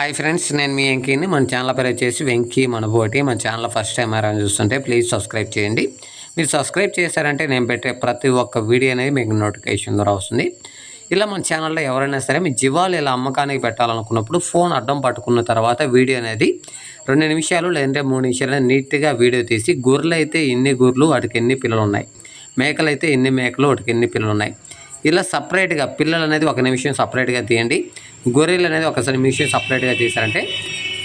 Hi friends నేను మీ వెంకీని. మన channel పేరు వచ్చేసి వెంకీ మనబోటి. మన ఛానల్ ఫస్ట్ టైం ఎవరైనా చూస్తుంటే ప్లీజ్ సబ్స్క్రైబ్ చేయండి. మీరు సబ్స్క్రైబ్ చేశారంటే నేను పెట్టే ప్రతి ఒక్క వీడియో అనేది మీకు నోటిఫికేషన్ ద్వారా వస్తుంది. ఇలా మన ఛానల్లో ఎవరైనా సరే మీ జీవాలు ఇలా అమ్మకానికి పెట్టాలనుకున్నప్పుడు ఫోన్ అడ్డం పట్టుకున్న తర్వాత వీడియో అనేది రెండు నిమిషాలు లేదంటే మూడు నిమిషాలు నీట్గా వీడియో తీసి గొర్రెలు అయితే ఎన్ని గొర్రెలు వాటికి ఎన్ని పిల్లలు ఉన్నాయి? మేకలు అయితే ఎన్ని మేకలు వాటికి ఎన్ని పిల్లలు ఉన్నాయి? ఇలా సపరేట్గా పిల్లలు అనేది ఒక నిమిషం సపరేట్గా తీయండి. గొర్రెలు అనేది ఒకసారి నిమిషం సపరేట్గా తీసారంటే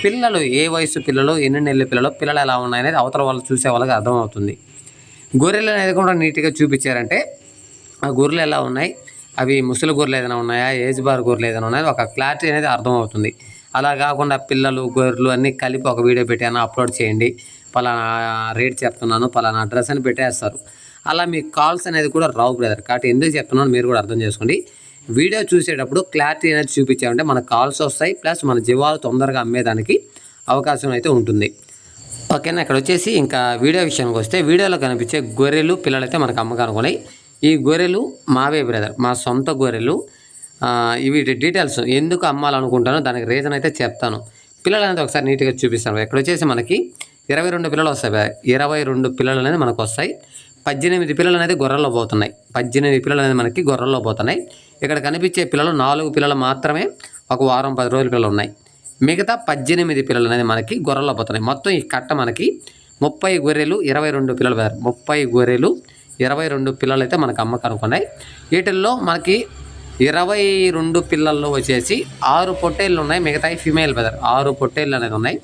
పిల్లలు ఏ వయసు పిల్లలు ఎన్ని నెలల పిల్లలు పిల్లలు ఎలా ఉన్నాయనేది అవతల వాళ్ళు చూసే వాళ్ళకి అర్థమవుతుంది. గొర్రెలు అనేది కూడా నీట్గా చూపించారంటే ఆ గొర్రెలు ఎలా ఉన్నాయి? అవి ముసలి గొర్రెలు ఏదైనా ఉన్నాయా? ఏజ్ బార్ గొర్రెలు ఏదైనా ఉన్నాయా? ఒక క్లారిటీ అనేది అర్థమవుతుంది. అలా కాకుండా పిల్లలు గొర్రెలు అన్నీ కలిపి ఒక వీడియో పెట్టాను అప్లోడ్ చేయండి. పలానా రేట్ చెప్తున్నాను పలానా అడ్రస్ అని పెట్టేస్తారు. అలా మీకు కాల్స్ అనేది కూడా రావు బ్రదర్. కాబట్టి ఎందుకు చెప్తున్నాను మీరు కూడా అర్థం చేసుకోండి. వీడియో చూసేటప్పుడు క్లారిటీ అనేది చూపించామంటే మన కాల్స్ వస్తాయి ప్లస్ మన జీవాలు తొందరగా అమ్మేదానికి అవకాశం అయితే ఉంటుంది. ఓకేనా ఇక్కడ వచ్చేసి ఇంకా వీడియో విషయానికి వస్తే వీడియోలో కనిపించే గొర్రెలు పిల్లలు అయితే మనకు అమ్మకానికి ఉన్నాయి. ఈ గొర్రెలు మావే బ్రదర్ మా సొంత గొర్రెలు. ఇవి డీటెయిల్స్ ఎందుకు అమ్మాలనుకుంటానో దానికి రీజన్ అయితే చెప్తాను. పిల్లలు అనేది ఒకసారి నీట్గా చూపిస్తాను. ఇక్కడ వచ్చేసి మనకి ఇరవై రెండు పిల్లలు వస్తాయి ఇరవై రెండు పిల్లలు అనేది మనకు వస్తాయి. పద్దెనిమిది పిల్లలు అనేది గొర్రెల్లో పోతున్నాయి. పద్దెనిమిది పిల్లలు అనేది మనకి గొర్రెల్లో పోతున్నాయి. ఇక్కడ కనిపించే పిల్లలు నాలుగు పిల్లలు మాత్రమే ఒక వారం పది రోజుల పిల్లలు ఉన్నాయి. మిగతా పద్దెనిమిది పిల్లలు అనేది మనకి గొర్రెల్లో పోతున్నాయి. మొత్తం ఈ కట్ట మనకి ముప్పై గొర్రెలు ఇరవై రెండు పిల్లలు వేరు ముప్పై గొర్రెలు ఇరవై రెండు పిల్లలు అయితే మనకు అమ్మకానికి వీటిల్లో మనకి ఇరవై రెండు పిల్లల్లో వచ్చేసి ఆరు పొట్టేళ్ళు ఉన్నాయి. మిగతాయి ఫీమేల్ బెదర్ ఆరు పొట్టేళ్ళు అనేది ఉన్నాయి.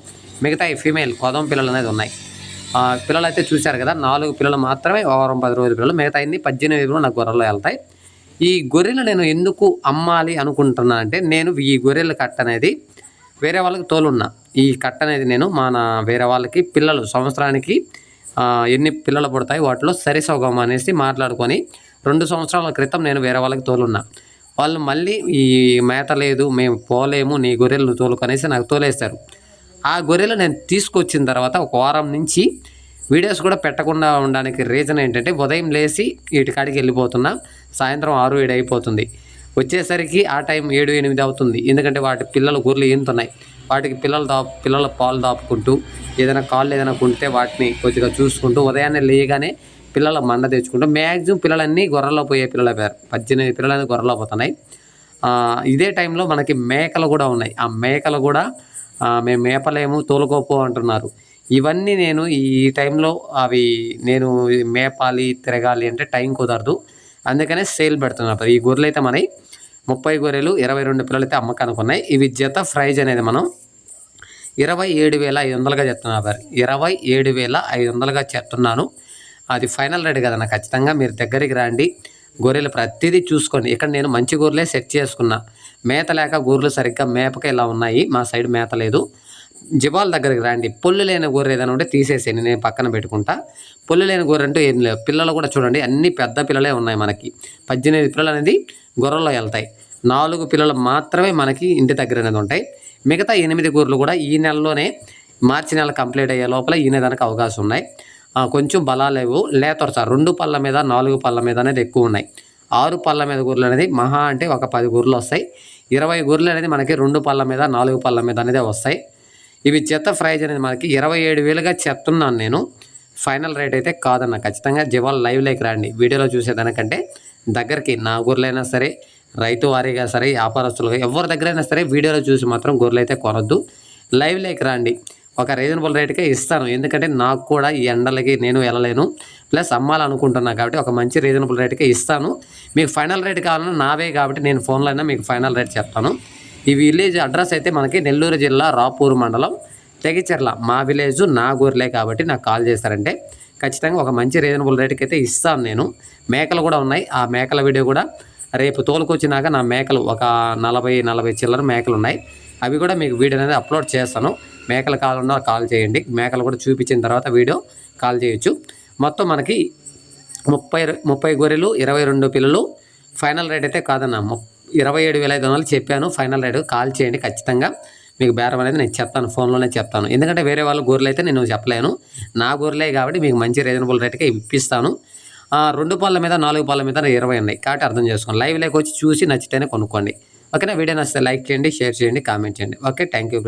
మిగతాయి ఫీమేల్ కొదం పిల్లలు అనేది ఉన్నాయి. పిల్లలు అయితే చూశారు కదా నాలుగు పిల్లలు మాత్రమే వారం పది రోజుల పిల్లలు మిగతా అన్ని పద్దెనిమిది పిల్లలు నాకు గొర్రెలు వెళ్తాయి. ఈ గొర్రెలు నేను ఎందుకు అమ్మాలి అనుకుంటున్నానంటే నేను ఈ గొర్రెల కట్ట అనేది వేరే వాళ్ళకి తోలున్నా. ఈ కట్ట అనేది నేను మన వేరే వాళ్ళకి పిల్లలు సంవత్సరానికి ఎన్ని పిల్లలు పుడతాయి వాటిలో సరిసగం అనేసి మాట్లాడుకొని రెండు సంవత్సరాల క్రితం నేను వేరే వాళ్ళకి తోలున్నా. వాళ్ళు మళ్ళీ ఈ మేత లేదు మేము పోలేము నీ గొర్రెలు తోలుకొనేసి నాకు తోలేస్తారు ఆ గొర్రెలు నేను తీసుకొచ్చిన తర్వాత ఒక వారం నుంచి వీడియోస్ కూడా పెట్టకుండా ఉండడానికి రీజన్ ఏంటంటే ఉదయం లేచి వీటికాడికి వెళ్ళిపోతున్నా సాయంత్రం ఆరు ఏడు అయిపోతుంది. వచ్చేసరికి ఆ టైం ఏడు ఎనిమిది అవుతుంది. ఎందుకంటే వాటి పిల్లలు గొర్రెలు ఈనుతున్నాయి వాటికి పిల్లలు దాపు పిల్లల పాలు దాపుకుంటూ ఏదైనా కాళ్ళు ఏదైనా కుంటే వాటిని కొద్దిగా చూసుకుంటూ ఉదయాన్నే లేయగానే పిల్లల మండ తెచ్చుకుంటూ మ్యాక్సిమం పిల్లలన్నీ గొర్రెలో పోయే పిల్లల పేరు. పద్దెనిమిది పిల్లలన్నీ గొర్రెలో పోతున్నాయి. ఇదే టైంలో మనకి మేకలు కూడా ఉన్నాయి. ఆ మేకలు కూడా మేము మేపలేము తోలుకోపో అంటున్నారు. ఇవన్నీ నేను ఈ టైంలో అవి నేను మేపాలి తిరగాలి అంటే టైం కుదరదు. అందుకనే సేల్ పెడుతున్నారు ఈ గొర్రెలు అయితే మనవి ముప్పై గొర్రెలు ఇరవై రెండు పిల్లలు అయితే అమ్మకానికి ఉన్నాయి ఇవి జత ప్రైజ్ అనేది మనం ఇరవై ఏడు వేల ఐదు వందలుగా చెప్తున్నారు సార్ ఇరవై ఏడు వేల ఐదు వందలుగా చెప్తున్నాను. అది ఫైనల్ రేట్ కదన్న ఖచ్చితంగా. మీరు దగ్గరికి రండి. గొర్రెలు ప్రతిదీ చూసుకోండి ఇక్కడ నేను మంచి గొర్రెలే సెట్ చేసుకున్నా. మేత లేక గొర్రెలు సరిగ్గా మేపక ఇలా ఉన్నాయి. మా సైడ్ మేత లేదు. జివాల దగ్గరికి రండి. పొల్లు లేని గొర్రె ఏదైనా ఉంటే తీసేసేయండి. నేను పక్కన పెట్టుకుంటా. పొల్లు లేని గొర్రె అంటూ ఏం లేవు. పిల్లలు కూడా చూడండి అన్ని పెద్ద పిల్లలే ఉన్నాయి మనకి. పద్దెనిమిది పిల్లలు అనేది గొర్రెల్లో వెళ్తాయి. నాలుగు పిల్లలు మాత్రమే మనకి ఇంటి దగ్గర అనేది ఉంటాయి. మిగతా ఎనిమిది గొర్రెలు కూడా ఈ నెలలోనే మార్చి నెల కంప్లీట్ అయ్యే లోపల ఈయనదానికి అవకాశం ఉన్నాయి. కొంచెం బలాలేవు లేతరు సార్. రెండు పళ్ళ మీద నాలుగు పళ్ళ మీద అనేది ఎక్కువ ఉన్నాయి. ఆరు పళ్ళ మీద గొర్రెలు అనేది మహా అంటే ఒక పది గొర్రెలు వస్తాయి. ఇరవై గుర్రలు అనేది మనకి రెండు పళ్ళ మీద నాలుగు పళ్ళ మీద అనేది వస్తాయి. ఇవి చెత్త ప్రైజ్ అనేది మనకి ఇరవై ఏడు వేలుగా చెప్తున్నాను నేను. ఫైనల్ రేట్ అయితే కాదన్న ఖచ్చితంగా జివాల్ లైవ్ లైక్ రండి. వీడియోలో చూసేదానికంటే దగ్గరికి నా గొర్రెలైనా సరే రైతు వారీగా సరే వ్యాపారస్తులుగా ఎవరి దగ్గరైనా సరే వీడియోలో చూసి మాత్రం గొర్రెలు అయితే కొనొద్దు. లైవ్ లైక్ రండి. ఒక రీజనబుల్ రేట్కే ఇస్తాను. ఎందుకంటే నాకు కూడా ఈ ఎండలకి నేను వెళ్ళలేను. ప్లస్ అమ్మాలనుకుంటున్నా కాబట్టి ఒక మంచి రీజనబుల్ రేట్కే ఇస్తాను. మీకు ఫైనల్ రేట్ కావాలన్నా నావే కాబట్టి నేను ఫోన్లో అయినా మీకు ఫైనల్ రేట్ చెప్తాను. ఈ విలేజ్ అడ్రస్ అయితే మనకి నెల్లూరు జిల్లా రాపూర్ మండలం తెగిచెర్ల. మా విలేజ్ నా కాబట్టి నాకు కాల్ చేస్తారంటే ఖచ్చితంగా ఒక మంచి రీజనబుల్ రేట్కి అయితే ఇస్తాను నేను. మేకలు కూడా ఉన్నాయి. ఆ మేకల వీడియో కూడా రేపు తోలుకొచ్చినాక నా మేకలు ఒక నలభై నలభై చిల్లర మేకలు ఉన్నాయి. అవి కూడా మీకు వీడియో అనేది అప్లోడ్ చేస్తాను. మేకలు ఉన్నా కాల్ చేయండి. మేకలు కూడా చూపించిన తర్వాత వీడియో కాల్ చేయొచ్చు. మొత్తం మనకి ముప్పై ముప్పై గొర్రెలు ఇరవై రెండు పిల్లలు. ఫైనల్ రేట్ అయితే కాదన్న ము- ఇరవై ఏడు వేల ఐదు వందలు చెప్పాను. ఫైనల్ రేట్ కాల్ చేయండి ఖచ్చితంగా. మీకు బేరం అనేది నేను చెప్తాను ఫోన్లోనే చెప్తాను. ఎందుకంటే వేరే వాళ్ళ గొర్రెలు అయితే నేను చెప్పలేను. నా గొర్రెలే కాబట్టి మీకు మంచి రీజనబుల్ రేట్కే ఇప్పిస్తాను. ఆ, రెండు పళ్ళ మీద నాలుగు పళ్ళ మీద ఇరవై ఉన్నాయి. కాబట్టి అర్థం చేసుకోండి. లైవ్ లేక వచ్చి చూసి నచ్చితేనే కొనుక్కోండి. ఓకేనా? వీడియో నచ్చితే లైక్ చేయండి షేర్ చేయండి కామెంట్ చేయండి. Okay thank you.